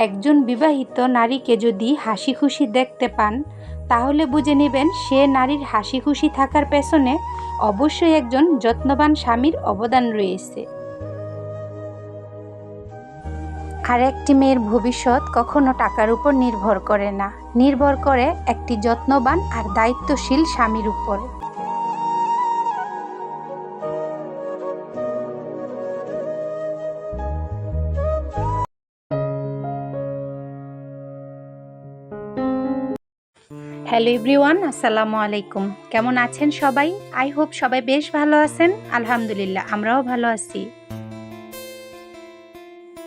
একজন বিবাহিত নারীকে যদি হাসি খুশি দেখতে পান, তাহলে বুঝে নেবেন সে নারীর হাসি খুশি থাকার পেছনে অবশ্যই একজন যত্নবান স্বামীর অবদান রয়েছে। আর একটি মেয়ের ভবিষ্যৎ কখনো টাকার উপর নির্ভর করে না। নির্ভর করে একটি যত্নবান আর দায়িত্বশীল স্বামীর উপর। হ্যালো এভরিওয়ান আসসালামু আলাইকুম। কেমন আছেন সবাই? আই হোপ সবাই বেশ ভালো আছেন। আলহামদুলিল্লাহ, আমরাও ভালো আছি।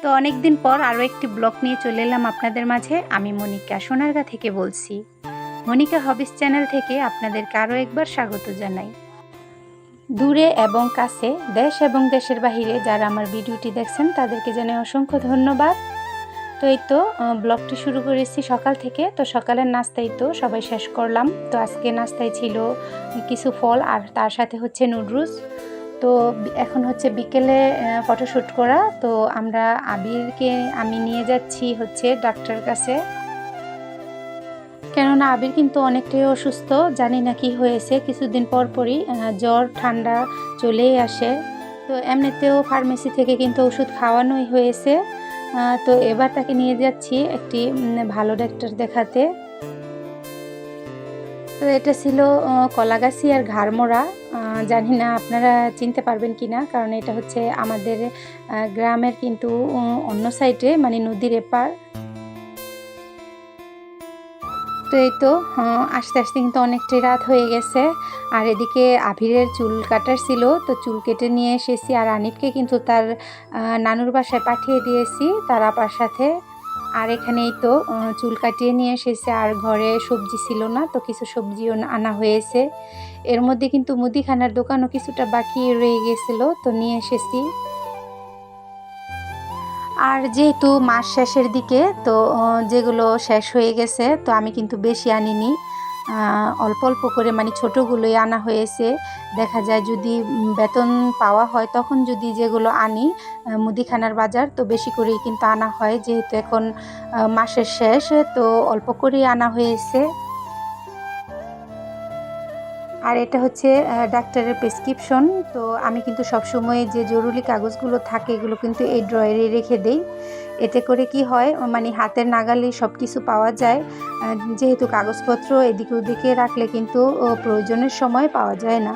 তো অনেক দিন পর আরও একটি ব্লগ নিয়ে চলে এলাম আপনাদের মাঝে। আমি মনিকা সোনারগা থেকে বলছি। মনিকা হবিস চ্যানেল থেকে আপনাদেরকে আরও একবার স্বাগত জানাই। দূরে এবং কাছে, দেশ এবং দেশের বাহিরে যারা আমার ভিডিওটি দেখছেন, তাদেরকে জানাই অসংখ্য ধন্যবাদ। তো এই তো ব্লগটি শুরু করেছি সকাল থেকে। তো সকালের নাস্তাই তো সবাই শেষ করলাম। তো আজকে নাস্তায় ছিল কিছু ফল আর তার সাথে হচ্ছে নুডলস। তো এখন হচ্ছে বিকেলে ফটোশ্যুট করা। তো আমরা আবিরকে, আমি নিয়ে যাচ্ছি হচ্ছে ডাক্তার কাছে। কেননা আবির কিন্তু অনেকটাই অসুস্থ, জানি না কি হয়েছে। কিছুদিন পর পরই জ্বর, ঠান্ডা চলেই আসে। তো এমনিতেও ফার্মেসি থেকে কিন্তু ওষুধ খাওয়ানোই হয়েছে। তো এবার তাকে নিয়ে যাচ্ছি একটি ভালো ডাক্তার দেখাতে। তো এটা ছিল কলাগাছি আর ঘাড়মোড়া। জানি না আপনারা চিনতে পারবেন কি না কারণ এটা হচ্ছে আমাদের গ্রামের কিন্তু অন্য সাইডে মানে নদীর এপার। তো এই তো আস্তে আস্তে কিন্তু অনেকটাই রাত হয়ে গেছে। আর এদিকে আভিরের চুল কাটার ছিল, তো চুল কেটে নিয়ে এসেছি আর আনিফকে কিন্তু তার নানুর বাসায় পাঠিয়ে দিয়েছি, তার আপার সাথে। আর এখানেই তো চুল কাটিয়ে নিয়ে এসেছে, আর ঘরে সবজি ছিল না, তো কিছু সবজিও আনা হয়েছে। এর মধ্যে কিন্তু মুদিখানার দোকানও কিছুটা বাকি রয়ে গেছিল, তো নিয়ে এসেছি। আর যেহেতু মাস শেষের দিকে, তো যেগুলো শেষ হয়ে গেছে, তো আমি কিন্তু বেশি আনিনি। অল্প অল্প করে মানে ছোটোগুলোই আনা হয়েছে। দেখা যায় যদি বেতন পাওয়া হয়, তখন যদি যেগুলো আনি মুদিখানার বাজার, তো বেশি করেই কিন্তু আনা হয়। যেহেতু এখন মাসের শেষ, তো অল্প করেই আনা হয়েছে। আর এটা হচ্ছে ডাক্তারের প্রেসক্রিপশন। তো আমি কিন্তু সবসময় যে জরুরি কাগজগুলো থাকে, এগুলো কিন্তু এই ড্রয়ারে রেখে দেই। এতে করে কি হয় মানে হাতের নাগালে সব কিছু পাওয়া যায়। যেহেতু কাগজপত্র এদিকে ওদিকে রাখলে কিন্তু প্রয়োজনের সময় পাওয়া যায় না।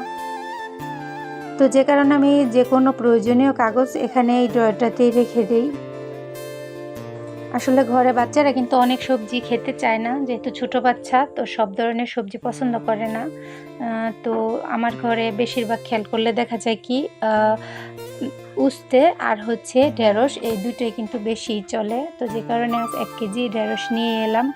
তো যে কারণে আমি যে কোনো প্রয়োজনীয় কাগজ এখানে এই ড্রয়ারটাতেই রেখে দিই। আসলে ঘরে বাচ্চারা কিন্তু অনেক সবজি খেতে চায় না। যেহেতু ছোট বাচ্চা, তো সব ধরনের সবজি পছন্দ করে না। তো আমার ঘরে বেশিরভাগ খেয়াল করলে দেখা যায় কি উস্তে আর হচ্ছে ঢেঁড়স, এই দুটোই কিন্তু বেশি চলে। তো যে কারণে আজ এক কেজি ঢেঁড়স নিয়ে এলাম।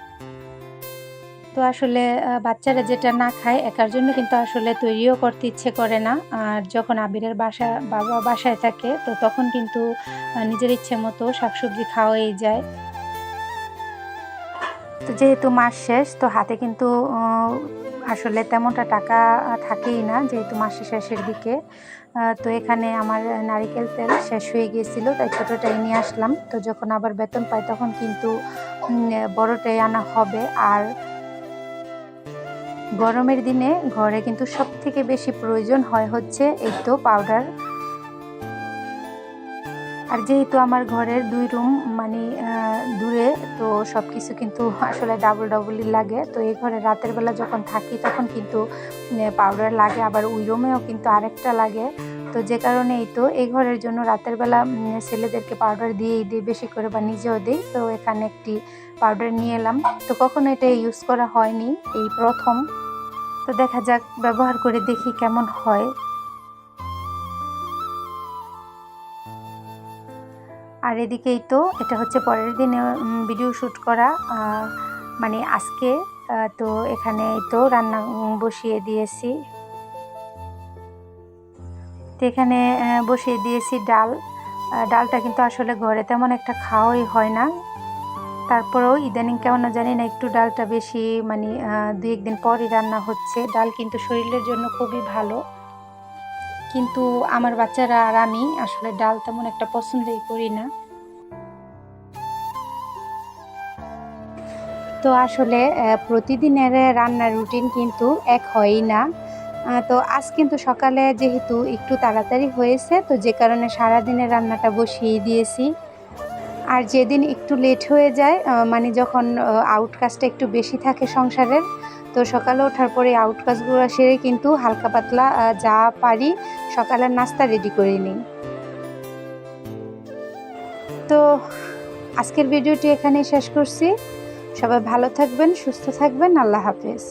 তো আসলে বাচ্চারা যেটা না খায়, একার জন্য কিন্তু আসলে তৈরিও করতে ইচ্ছে করে না। আর যখন আবিরের বাসা, বাবা বাসায় থাকে, তো তখন কিন্তু নিজের ইচ্ছে মতো শাকসবজি খাওয়াই যায়। তো যেহেতু মাস শেষ, তো হাতে কিন্তু আসলে তেমনটা টাকা থাকেই না যেহেতু মাসের শেষের দিকে। তো এখানে আমার নারিকেল তেল শেষ হয়ে গিয়েছিল, তাই ছোটোটাই নিয়ে আসলাম। তো যখন আবার বেতন পাই তখন কিন্তু বড়টাই আনা হবে। আর গরমের দিনে ঘরে কিন্তু সব থেকে বেশি প্রয়োজন হয় হচ্ছে এই তো পাউডার আর যেহেতু আমার ঘরের দুই রুম মানে দূরে, তো সব কিছু কিন্তু আসলে ডাবল ডাবলই লাগে। তো এই ঘরে রাতের বেলা যখন থাকি, তখন কিন্তু পাউডার লাগে। আবার ওই রুমেও কিন্তু আরেকটা লাগে। তো যে কারণে এই তো এই ঘরের জন্য রাতের বেলা ছেলেদেরকে পাউডার দিয়েই দিই, বেশি করে বা নিজেও দিই। তো এখানে একটি পাউডার নিয়ে এলাম। তো কখনো এটা ইউজ করা হয়নি, এই প্রথম। তো দেখা যাক, ব্যবহার করে দেখি কেমন হয়। আর এদিকেই তো এটা হচ্ছে পরের দিনে ভিডিও শ্যুট করা মানে আজকে তো এখানে তো রান্না বসিয়ে দিয়েছি। তো এখানে বসিয়ে দিয়েছি ডাল। ডালটা কিন্তু আসলে ঘরে তেমন একটা খাওয়াই হয় না। তারপরেও ইদানিং কেমন জানি না একটু ডালটা বেশি মানে দু একদিন পরই রান্না হচ্ছে। ডাল কিন্তু শরীরের জন্য খুবই ভালো। কিন্তু আমার বাচ্চারা আর আমি আসলে ডাল তেমন একটা পছন্দই করি না। তো আসলে প্রতিদিনের রান্নার রুটিন কিন্তু এক হয়ই না। তো আজ কিন্তু সকালে যেহেতু একটু তাড়াতাড়ি হয়েছে, তো যে কারণে সারাদিনের রান্নাটা বসিয়ে দিয়েছি। আর যেদিন একটু লেট হয়ে যায় মানে যখন আউট কাজটা একটু বেশি থাকে সংসারের তো সকালে ওঠার পরে আউট কাজগুলো সেরে কিন্তু হালকা পাতলা যা পারি সকালের নাস্তা রেডি করে নিই। তো আজকের ভিডিওটি এখানেই শেষ করছি। সবাই ভালো থাকবেন, সুস্থ থাকবেন, আল্লাহ হাফেজ।